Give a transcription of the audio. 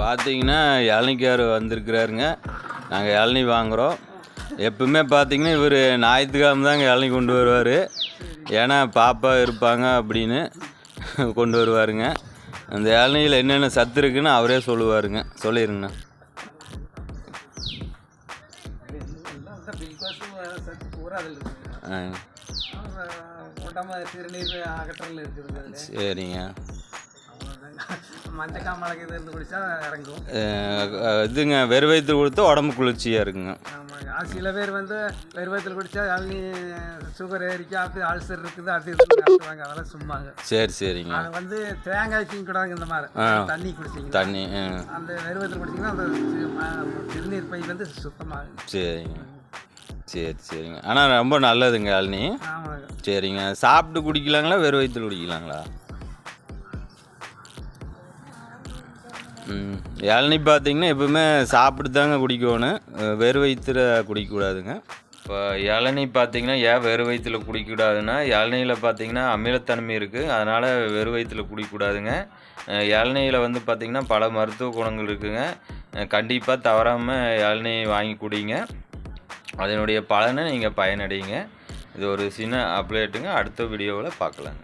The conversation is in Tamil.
பார்த்தீங்கன்னா இளநிக்கார் வந்திருக்கிறாருங்க. நாங்கள் இளநி வாங்குகிறோம் எப்பவுமே பார்த்தீங்கன்னா இவர் ஞாயிற்றுக்கிழமை தாங்க இளநி கொண்டு வருவார். ஏன்னா பாப்பா இருப்பாங்க அப்படின்னு கொண்டு வருவாருங்க. அந்த இளநியில் என்னென்ன சத்து இருக்குன்னு அவரே சொல்லுவாருங்க. சொல்லிடுங்கண்ணா பூரா இதுங்க வெறும் வயிற்று கொடுத்தா உடம்பு குளிர்ச்சியாக இருக்குங்க. ஆமாங்க. சில பேர் வந்து வெறுவத்தில் குடிச்சா அள்ளி சுகர் ஏறிக்கா அப்படி அல்சர் இருக்குது இதுன்னு சாப்பிடுவாங்க அதெல்லாம் சும்மாங்க. சரி சரிங்க. அது வந்து தேங்காய் தீங்க கூடாதுங்க இந்த மாதிரி. தண்ணி குடிச்சிங்க தண்ணி அந்த வெறுவத்தில் குடிச்சிங்கன்னா அந்த சிறுநீர் பை வந்து சுத்தமாகும் சரிங்க. சரி சரிங்க. ஆனால் ரொம்ப நல்லதுங்க ஆமாங்க. சரிங்க. சாப்பிட்டு குடிக்கலாங்களா வெறும் வயிற்றுல குடிக்கலாங்களா? இளநி பார்த்திங்கன்னா எப்பவுமே சாப்பிட்டு தாங்க குடிக்கணும் வெறு வெறும் வயிற்றுல குடிக்கக்கூடாதுங்க. இப்போ இளநி பார்த்திங்கன்னா ஏன் வெறும் வயிற்றுல குடிக்கக்கூடாதுன்னா இளநியில் பார்த்தீங்கன்னா அமிலத்தன்மை இருக்குது அதனால் வெறும் வயிற்றுல குடிக்கக்கூடாதுங்க. இளநியில் வந்து பார்த்திங்கன்னா பல மருத்துவ குணங்கள் இருக்குங்க. கண்டிப்பாக தவறாமல் இளநி வாங்கி குடிங்க. அதனுடைய பலனை நீங்கள் பயனடையுங்க. இது ஒரு சின்ன அப்டேட்டுங்க அடுத்த வீடியோவில் பார்க்கலாங்க